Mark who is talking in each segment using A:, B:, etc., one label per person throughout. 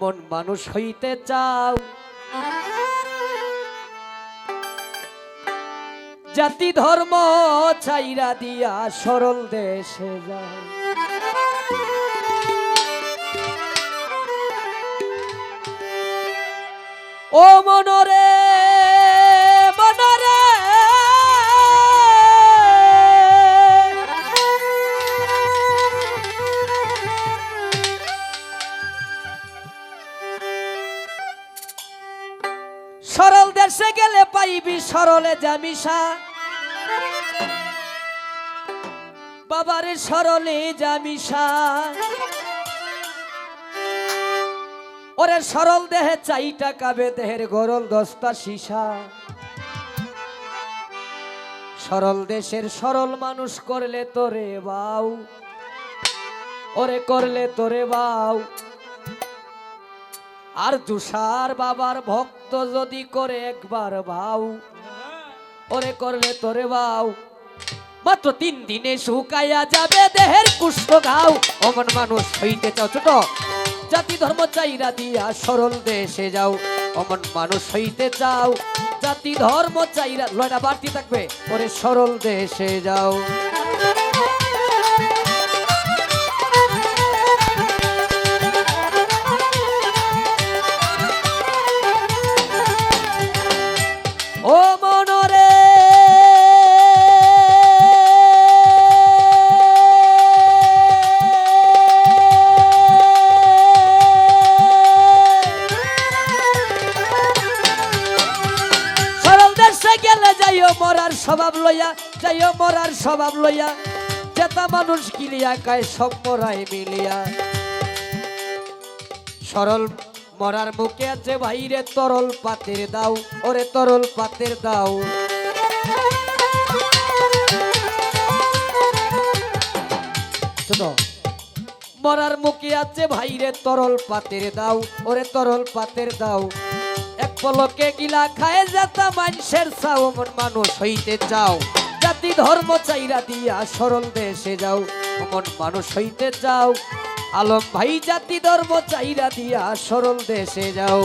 A: অমন মানুষ হইতে চাও? জাতি ধর্ম চাইরা দিয়া সরল দেশে যাও। ও মনরে সরলে জামিসা বাবারে সরলে জামিসা ওরে সরল দেহে চাই টাকাবে দেহের গরল দস্তা সীসা। সরল দেশের সরল মানুষ করলে তোরে বাউ। ওরে করলে তোরে বাউ। আর তুষার বাবার ভক্ত যদি করে একবার ভাও ওরে করলে তোরে বাউ। মাত্র তিন দিনে শুকাইয়া যাবে দেহের কুষ্ঠ ঘাও অমন মানুষ হইতে চাও ছোট। জাতি ধর্ম চাইরা দিয়া সরল দেশে যাও। অমন মানুষ হইতে চাও। জাতি ধর্ম চাইরা লয়টা বাড়তি থাকবে। ওরে সরল দেশে যাও। লইয়া, যাইও মরার স্বভাব লইয়া চেতা মানুষ কিলিয়া কায় সব মরাই মিলিয়া। সরল মরার মুখে আছে ভাইরে তরল পাতের দাও, ওরে তরল পাতের দাও। শোনো, মরার মুখে আছে ভাইরে তরল পাতের দাও, ওরে তরল পাতের দাও। পলকে গিলা খায় যাতা মানুষের চাও মন মানুষ হইতে চাও। জাতি ধর্ম চাইরা দিয়া সরল দেশে যাও মন মানুষ হইতে চাও। আলম ভাই, জাতি ধর্ম চাইরা দিয়া সরল দেশে যাও।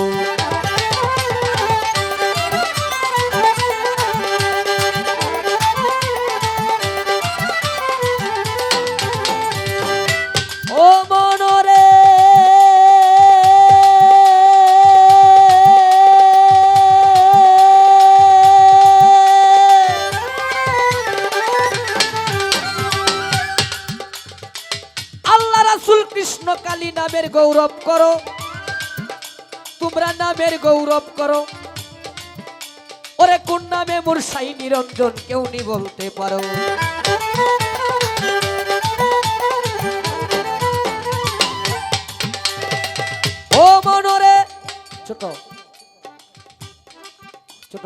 A: নামের গৌরব করো। তোমরা নামের গৌরব করো। ওরে কোন নামে মোর সাই নিরঞ্জন কেউ নি বলতে পারো। ও মনরে, ছোট ছোট,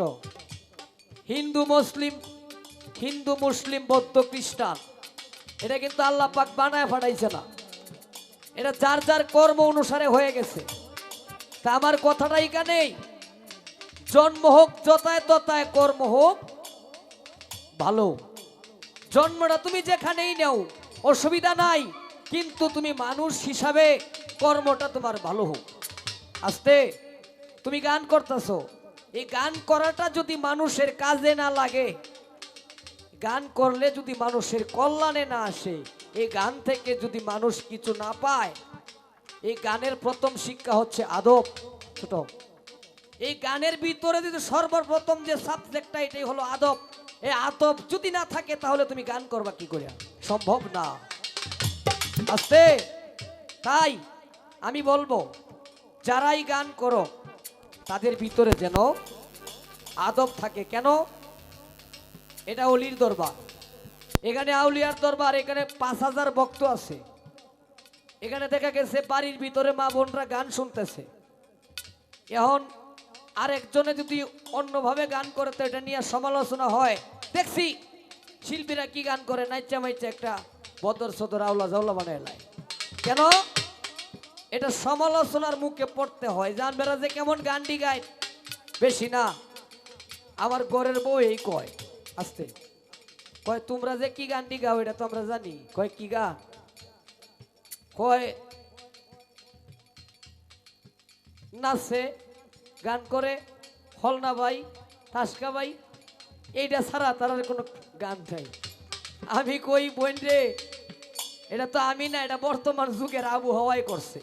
A: হিন্দু মুসলিম হিন্দু মুসলিম বৌদ্ধ খ্রিস্টান, এটা কিন্তু আল্লাহ পাক বানায় ফাটাইছে না। এটা যার যার কর্ম অনুসারে হয়ে গেছে। তা আমার কথাটা এখানেই। জন্ম হোক যতায় ততায় কর্ম হোক ভালো। জন্মটা তুমি যেখানেই নেও, অসুবিধা নাই, কিন্তু তুমি মানুষ হিসাবে কর্মটা তোমার ভালো হোক। আস্তে, তুমি গান করতেছো। এই গান করাটা যদি মানুষের কাজে না লাগে, গান করলে যদি মানুষের কল্যাণে না আসে এই গান থেকে যদি মানুষ কিছু না পায়, এই গানের প্রথম শিক্ষা হচ্ছে আদব। ছোট। এই গানের ভিতরে যদি সর্বপ্রথম যে সাবজেক্টটা এটাই হলো আদব। এই আদব যদি না থাকে, তাহলে তুমি গান করবা কি করে? সম্ভব না। আস্তে। তাই আমি বলব, যারাই গান করো, তাদের ভিতরে যেন আদব থাকে। কেন? এটা অলির দরবার। এখানে আউলিয়ার দরবার, এখানে পাঁচ হাজার ভক্ত আছে। এখানে দেখা গেছে বাড়ির ভিতরে মা বোনরা গান শুনতেছে। এখন আরেকজনে যদি অন্যভাবে গান করে, তো এটা নিয়ে সমালোচনা হয়। দেখছি শিল্পীরা কি গান করে, নাইচা মাইচা একটা বদর সদর আউলা জাউলা বানায় কেন? এটা সমালোচনার মুখে পড়তে হয়। জানবেরা যে কেমন গানটি গায় বেশি না। আমার ঘরের বউ এই কয়, আস্তে। কয়, তোমরা যে কি গানটি গাও এটা তো আমরা জানি। কয়, কি গান? কয়, নাচে, গান করে, হলনা ভাই, তাসকা ভাই এইটা ছাড়া তার কোনো গান নাই। আমি কই, বোন রে, এটা তো আমি না, এটা বর্তমান যুগের আবহাওয়াই করছে।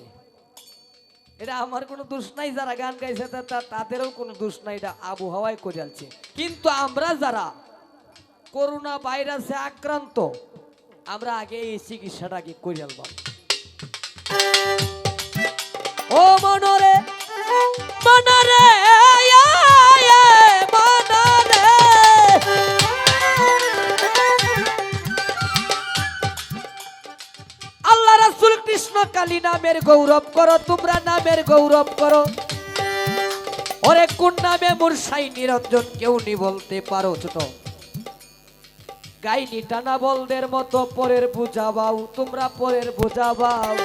A: এটা আমার কোনো দোষ নাই, যারা গান গাইছে তাদেরও কোনো দোষ নাই, এটা আবহাওয়ায় করে কিন্তু আমরা যারা করোনা ভাইরাসে আক্রান্ত, আমরা আগে এই চিকিৎসাটা আগে করে আলবাম ও মনরে মনরে। আল্লাহ রাসূল কৃষ্ণ কালী নামের গৌরব করো, তোমরা নামের গৌরব করো। ওরে কোন নামে মুরসাই নিরঞ্জন কেউ নি বলতে পারো ছোট। গাইনি টানা বলদের মতো পরের বুঝাবাও, তোমরা পরের বুঝাবাও।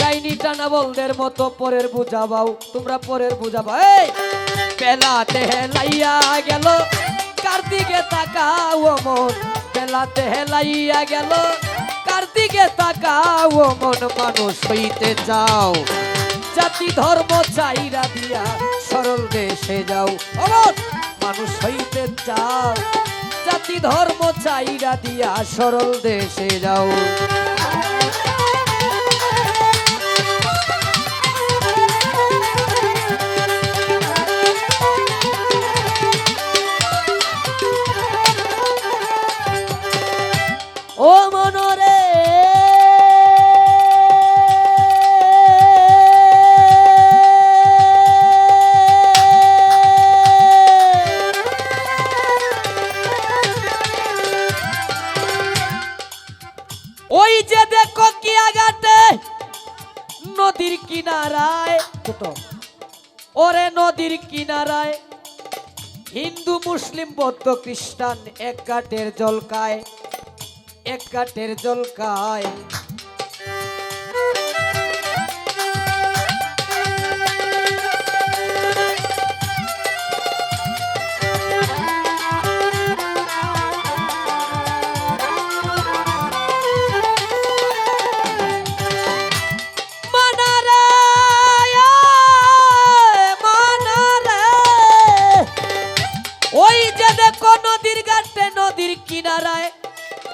A: গাইনি টানা বলদের মতো পরের বুঝাবাও, তোমরা পরের বুঝাবাও। এই পেলাতে হেলাইয়া গেল, কার্তিকে তাকাও মন পেলাতে হেলাইয়া গেল, কার্তিকে তাকাও মন মানুষ হইতে যাও জাতি ধর্ম চাইরা দিয়া সরল দেশে যাও। অমর মানুষ হইতে চাও। জাতি ধর্ম চাইরা দিয়া সরল দেশে যাও। নদীর কিনারায়। হিন্দু মুসলিম বৌদ্ধ খ্রিস্টান এক ঘাটের জলকায় এক কাঠের জলকায়।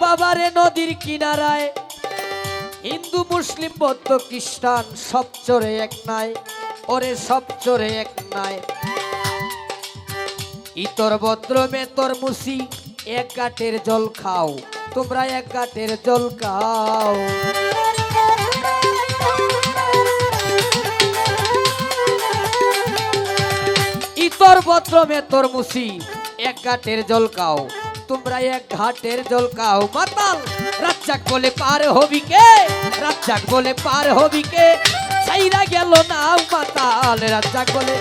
A: বাবারে নদীর কিনারায়। হিন্দু, মুসলিম, বৌদ্ধ, খ্রিস্টান, সব চোরে এক নাই, ওরে সব চোরে এক নাই। ইতর ভদ্র মেতর মুসি, এক গাটের জল খাও, তোমরা এক গাটের জল খাও। ইতর ভদ্র মেতর মুসি, এক ঘাটের জল খাও। তোমরা এক ঘাটের জল খাও, মাতাল। রাজ্জাক বলে পার হবি কে? রাজ্জাক বলে পার হবি কে? ছাইরা গেল না মাতাল। রাজ্জাক বলে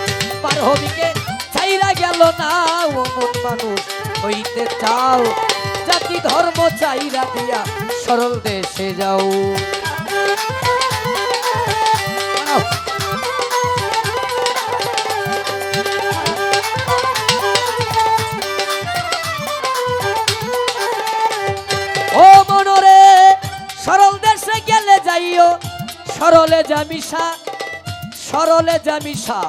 A: পার হবি কে? ছাইরা গেল না ও মন মানুষ। হইতে চাও, জাতি ধর্ম চাইরা দিয়া সরল দেশে যাও। যাইও সরলে জামিসা সরলে জামিসা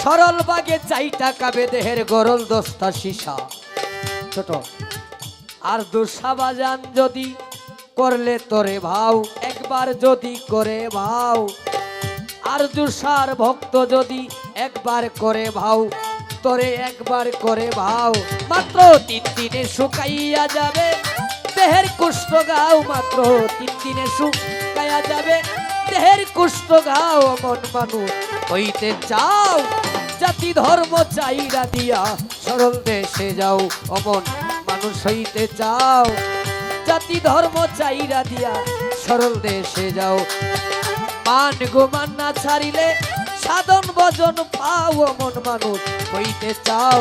A: সরল বাগে চাইটা কাবে দেহের গরল দস্তা সীসা। ছোট, আর দুঃসাবাজান যদি করলে তোরে ভাও, একবার যদি করে ভাও। আর দুসার ভক্ত যদি একবার করে ভাও, তোরে একবার করে ভাও। মাত্র তিন দিনে শুকাইয়া যাবে, দেহের কুষ্ঠ গাও মাত্র তিন দিনে শুকাইয়া যাবে। দেহের কুষ্ঠ গাও মন মানুষ। হইতে চাও, জাতি ধর্ম চাইরা দিয়া সরল দেশে যাও, অমন মানুষ হইতে চাও। জাতি ধর্ম চাইরা দিয়া সরল দেশে যাও। মান গুমান না ছাড়িলে সাধন ভজন পাও মন মানুষ। হইতে চাও,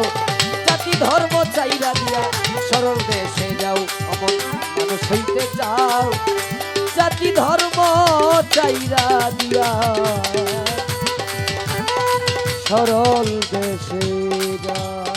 A: জাতি ধর্ম চাইরা দিয়া সরল দেশে যাও, অমন মানুষ হইতে চাও। জাতি ধর্ম চাইরা দিয়া। সরল দেশে যাও